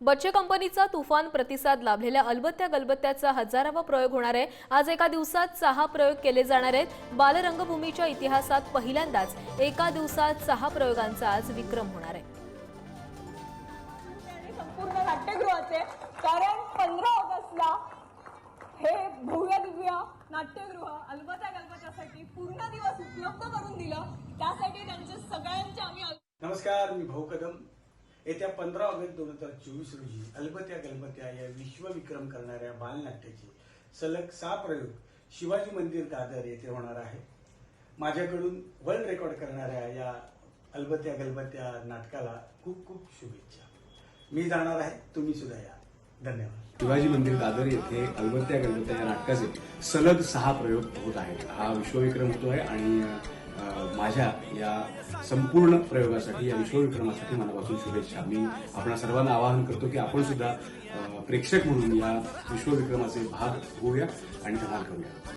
बच्चे कंपनीचा तुफान प्रतिसाद लाभलेल्या अलबत्त्या गलबत्त्याचा हजारावा प्रयोग होणार आहे. आज एका दिवसात सहा प्रयोग केले जाणार आहेत. बालरंगभूमीच्या इतिहासात पहिल्यांदाच एका दिवसात सहा प्रयोगांचा आज विक्रम होणार आहे. संपूर्ण नाट्यगृहाचे कारण पंधरा ऑगस्टला हे भव्य दिव्य नाट्यगृह अलबत्या गलबत्यासाठी पूर्ण दिवस उपलब्ध करून दिलं. त्यासाठी त्यांचे सगळ्यांचे आम्ही नमस्कार मी भाऊ कदम. येत्या पंधरा ऑगस्ट दोन हजार चोवीस रोजी अलबत्या गलबत्या या विश्वविक्रम करणाऱ्या बालनाट्याचे सलग सहा प्रयोग शिवाजी मंदिर दादर येथे होणार आहे माझ्याकडून वर्ल्ड रेकॉर्ड करणाऱ्या या अलबत्या गलबत्या नाटकाला खूप खूप शुभेच्छा. मी जाणार आहे. तुम्ही सुद्धा या. धन्यवाद. शिवाजी मंदिर दादर येथे अलबत्या गलबत्या या नाटकाचे सलग सहा प्रयोग होत आहेत. हा विश्वविक्रम होतो आहे आणि माझ्या या संपूर्ण प्रयोगासाठी या विश्वविक्रमासाठी मनापासून शुभेच्छा. मी आपणा सर्वांना आवाहन करतो की आपण सुद्धा प्रेक्षक म्हणून या विश्वविक्रमाचे भाग होऊया आणि धमाल करूया.